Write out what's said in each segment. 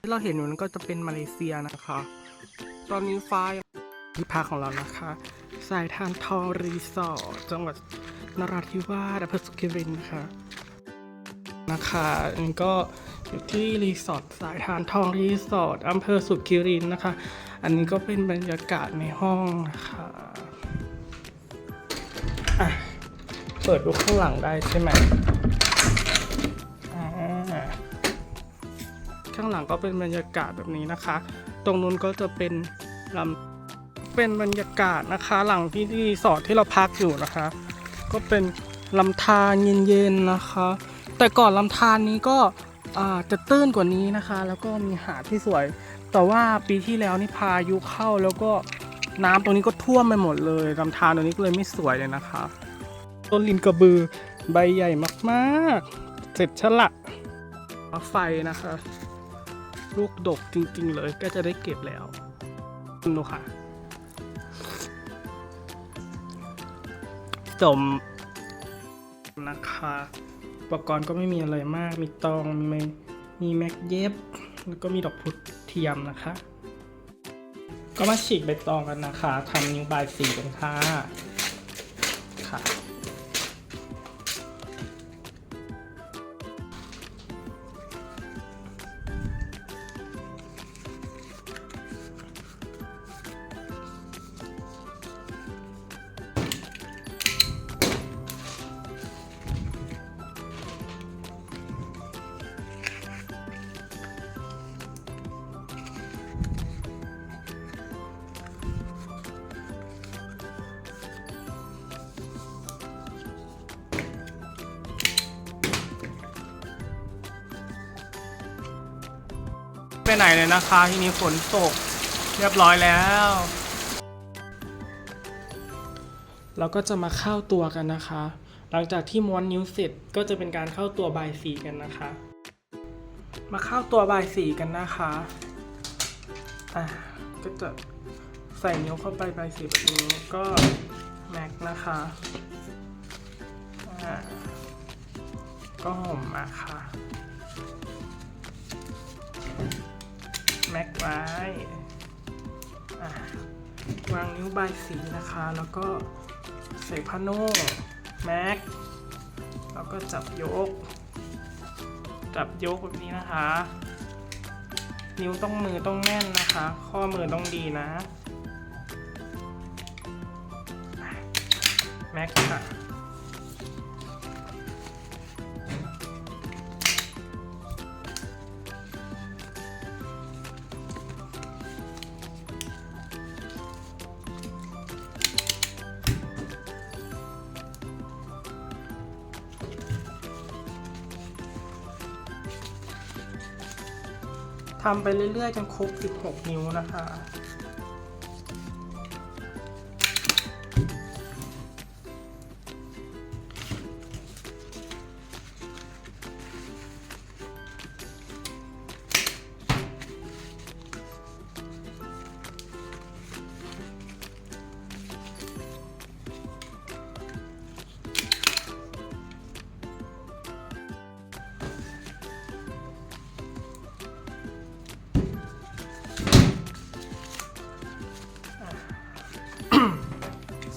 ที่เราเห็นอยู่นั้นก็จะเป็นมาเลเซียนะคะ ตอนนี้ฟ้ายังที่พักของเรานะคะ สายทานทองรีสอร์ทจังหวัดนราธิวาสอำเภอสุขิรินนะคะนะคะอันนี้ก็อยู่ที่รีสอร์ทสายทานทองรีสอร์ทอำเภอสุขิรินนะคะ อันนี้ก็เป็นบรรยากาศในห้องนะคะอะเปิดดูข้างหลังได้ใช่ไหม ข้างหลังก็เป็นบรรยากาศแบบนี้นะคะ ตรงนู้นก็จะเป็นลำเป็นบรรยากาศนะคะ หลังที่รีสอร์ทที่เราพักอยู่นะคะ ก็เป็นลำธารเย็นๆนะคะ แต่ก่อนลำธารนี้ก็จะตื้นกว่านี้นะคะ แล้วก็มีหาดที่สวย แต่ว่าปีที่แล้วนี่พายุเข้าแล้วก็น้ำตรงนี้ก็ท่วมไปหมดเลยลำธารตรงนี้ก็เลยไม่สวยเลยนะคะ ต้นลินกระบือใบใหญ่มากๆ เสร็จชะละไฟนะคะ ลูกดกจริงๆเลยก็จะได้เก็บแล้วดูค่ะจมนะคะอุปกรณ์ก็ไม่มีอะไรมาก มีตอง มีไมมีแม็กเย็บ แล้วก็มีดอกพุธเทียมนะคะ ก็มาฉีกใบตองกันนะคะทำนิ้วบายสีกันค่ะ ไปไหนเลยนะคะที่นี้ฝนตกเรียบร้อยแล้ว เราก็จะมาเข้าตัวกันนะคะ หลังจากที่ม้วนนิ้วเสร็จก็จะเป็นการเข้าตัวบายสีกันนะคะ มาเข้าตัวบายสีกันนะคะอะก็จะใส่นิ้วเข้าไปบายสีแบบนี้ก็แม็กนะคะอ่าก็ห่มมาค่ะ แม็กไว้วางนิ้วบายสีนะคะ แล้วก็ใส่พาโน่แม็กแล้วก็จับยก จับยกแบบนี้นะคะ นิ้วต้องมือต้องแน่นนะคะ ข้อมือต้องดีนะแม็กค่ะ ทำไปเรื่อยๆจนครบ 16 นิ้วนะคะ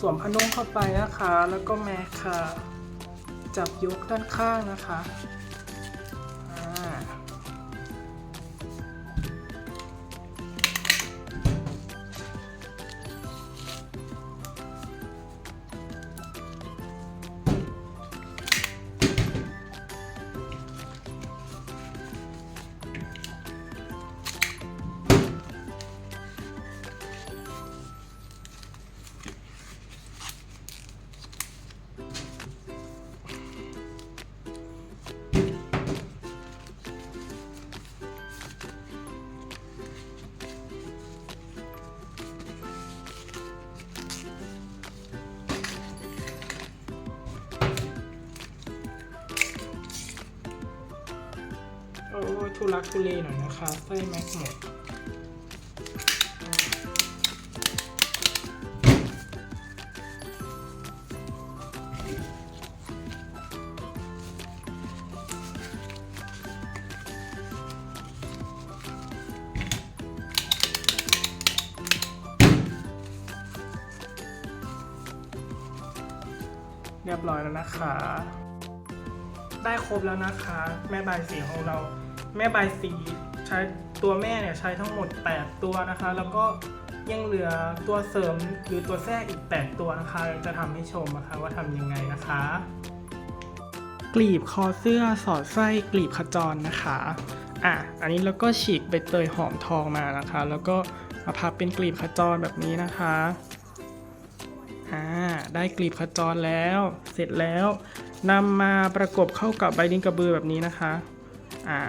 วมพนุ่งเข้าไปนะคะ แล้วก็แมคค่ะ จับยกด้านข้างนะคะ ทุลักทุเลหน่อยนะคะไส้แม็กหมดเรียบร้อยแล้วนะคะ ได้ครบแล้วนะคะ แม่บายสีของเรา แม่ใบสีใช้ตัวแม่เนี่ยใช้ทั้งหมด 8 ตัวนะคะ แล้วก็ยังเหลือตัวเสริมหรือตัวแทรกอีก 8 ตัวนะคะจะทำให้ชมนะคะว่าทำยังไงนะคะ กลีบคอเสื้อสอดไส้กลีบขจรนะคะอะอันนี้แล้วก็ฉีกใบเตยหอมทองมานะคะ แล้วก็มาพับเป็นกลีบขจรแบบนี้นะคะอ่าได้กลีบขจรแล้ว เสร็จแล้วนำมาประกบเข้ากับใบดินกระบือแบบนี้นะคะอ่า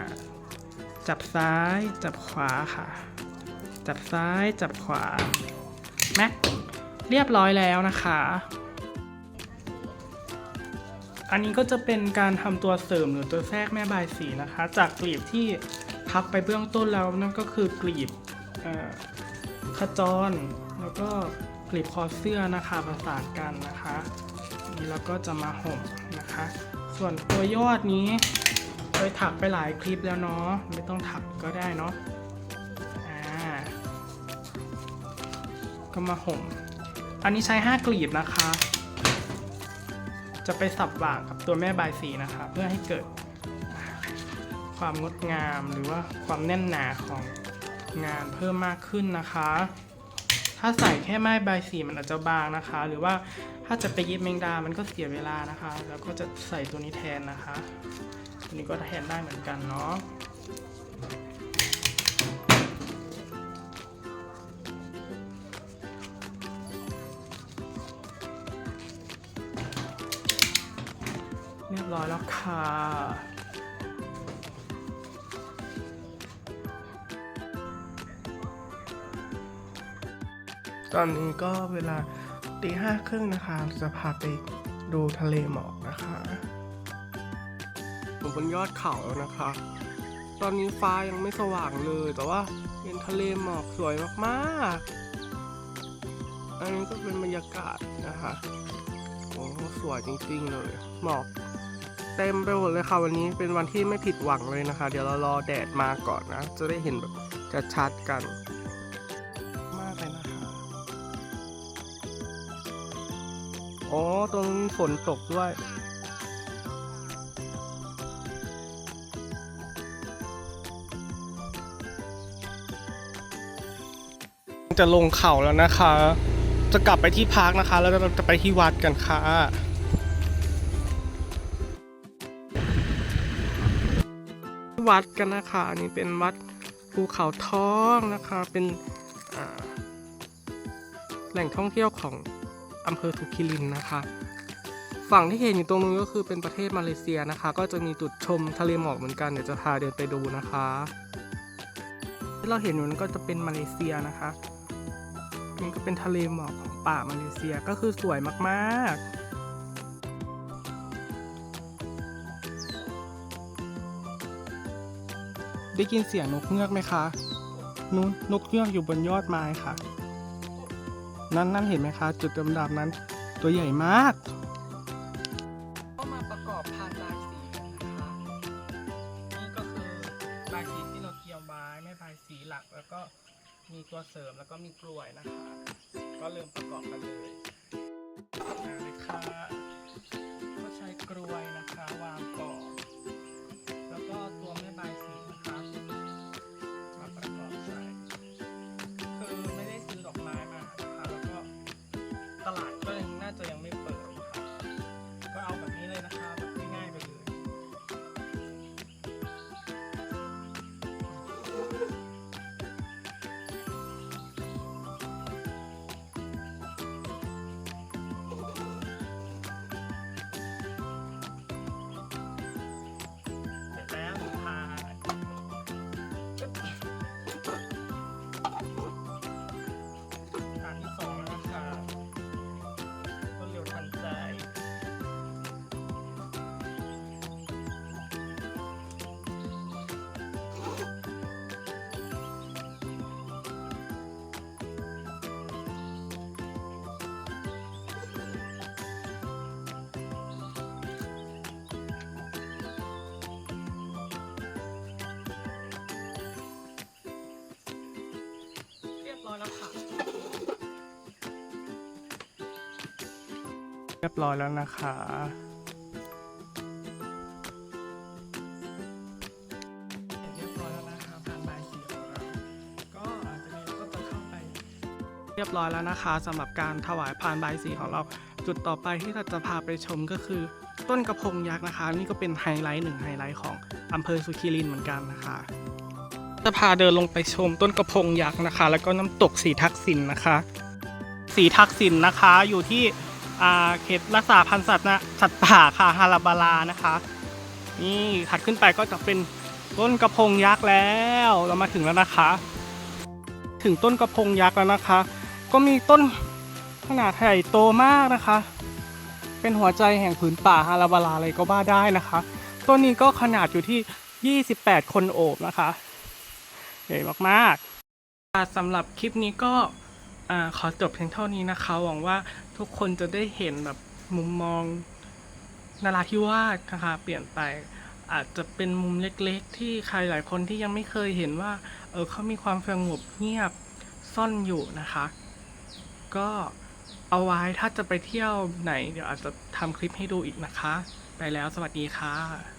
จับซ้าย จับขวาค่ะ จับซ้าย จับขวา แม็ก เรียบร้อยแล้วนะคะ อันนี้ก็จะเป็นการทำตัวเสริมหรือตัวแทรกแม่บายสีนะคะ จากกลีบที่พับไปเบื้องต้นแล้วนั่นก็คือกลีบขจร แล้วก็กลีบคอเสื้อนะคะประสานกันนะคะ นี่แล้วก็จะมาห่มนะคะ ส่วนตัวยอดนี้ ยถักไปหลายคลิปแล้วเนาะไม่ต้องถักก็ได้เนาะอ่าก็มาห่ม อันนี้ใช้ 5 กลีบนะคะ จะไปสับหว่างกับตัวแม่บายสีนะคะ เพื่อให้เกิดความงดงามหรือว่าความแน่นหนาของงานเพิ่มมากขึ้นนะคะ ถ้าใส่แค่ไม้ใบายสีมันอาจจะบางนะคะ หรือว่าถ้าจะไปเย็บแมงดา มันก็เสียเวลานะคะ แล้วก็จะใส่ตัวนี้แทนนะคะ นี้ก็แทนได้เหมือนกันเนาะเรียบร้อยแล้วค่ะตอนนี้ก็เวลาตีห้าครึ่งนะคะ จะพาไปดูทะเลหมอก บนยอดเขาแล้วนะคะ ตอนนี้ฟ้ายังไม่สว่างเลย แต่ว่าเห็นทะเลหมอกสวยมากๆ อันนี้ก็เป็นบรรยากาศนะคะโอ้สวยจริงๆเลยหมอกเต็มไปหมดเลยค่ะวันนี้เป็นวันที่ไม่ผิดหวังเลยนะคะ เดี๋ยวเรารอแดดมาก่อนนะ จะได้เห็นแบบจะชัดกัน มากเลยนะคะอ๋อตรงฝนตกด้วย จะลงเขาแล้วนะคะ จะกลับไปที่พักนะคะ แล้วเราจะไปที่วัดกันค่ะวัดกันนะคะอันนี้เป็นวัดภูเขาทองนะคะ เป็นแหล่งท่องเที่ยวของอำเภอทุกิลินนะคะ ฝั่งที่เห็นอยู่ตรงนู้นก็คือเป็นประเทศมาเลเซียนะคะ ก็จะมีจุดชมทะเลหมอกเหมือนกันเดี๋ยวจะพาเดินไปดูนะคะที่เราเห็นอยู่นั้นก็จะเป็นมาเลเซียนะคะ นี่ก็เป็นทะเลหมอกของป่ามาเลเซียก็คือสวยมากๆได้ยินเสียงนกเงือกไหมคะนู้นนกเงือกอยู่บนยอดไม้ค่ะ นั่นนั่นเห็นไหมคะ จุดดำๆนั้น ตัวใหญ่มาก ตัวเสริมแล้วก็มีกล้วยนะคะ ก็เริ่มประกอบกันเลยมาเลยค่ะก็ใช้กล้วยนะคะวาง แล้วค่ะ เรียบร้อยแล้วนะคะ เรียบร้อยแล้วนะคะผ่านบายสีของเรา ก็อาจจะมีก็จะเข้าไป เรียบร้อยแล้วนะคะสำหรับการถวายพานบายสีของเรา จุดต่อไปที่เราจะพาไปชมก็คือ ต้นกระพงยักษ์นะคะ นี่ก็เป็นไฮไลท์หนึ่งไฮไลท์ของอำเภอสุขีรินเหมือนกันนะคะ จะพาเดินลงไปชมต้นกระพงยักษ์นะคะ แล้วก็น้ำตกสีทักษิณนะคะ สีทักษิณนะคะอยู่ที่อาเขตรักษาพันธุ์สัตว์นะสัตว์ป่าค่ะฮาราบาลานะคะ นี่ถัดขึ้นไปก็จะเป็นต้นกระพงยักษ์แล้วเรามาถึงแล้วนะคะ ถึงต้นกระพงยักษ์แล้วนะคะ ก็มีต้นขนาดใหญ่โตมากนะคะ เป็นหัวใจแห่งผืนป่าฮาราบาลาเลยก็ว่าได้นะคะต้นนี้ก็ขนาดอยู่ที่ 28 คนโอบนะคะ ใหญ่มากๆสำหรับคลิปนี้ก็ขอจบเพียงเท่านี้นะคะ หวังว่าทุกคนจะได้เห็นแบบมุมมองนาราธิวาสนะคะเปลี่ยนไปอาจจะเป็นมุมเล็กๆ ที่ใครหลายคนที่ยังไม่เคยเห็นว่า เออเขามีความสงบเงียบซ่อนอยู่นะคะ ก็เอาไว้ถ้าจะไปเที่ยวไหน เดี๋ยวอาจจะทำคลิปให้ดูอีกนะคะ ไปแล้วสวัสดีค่ะ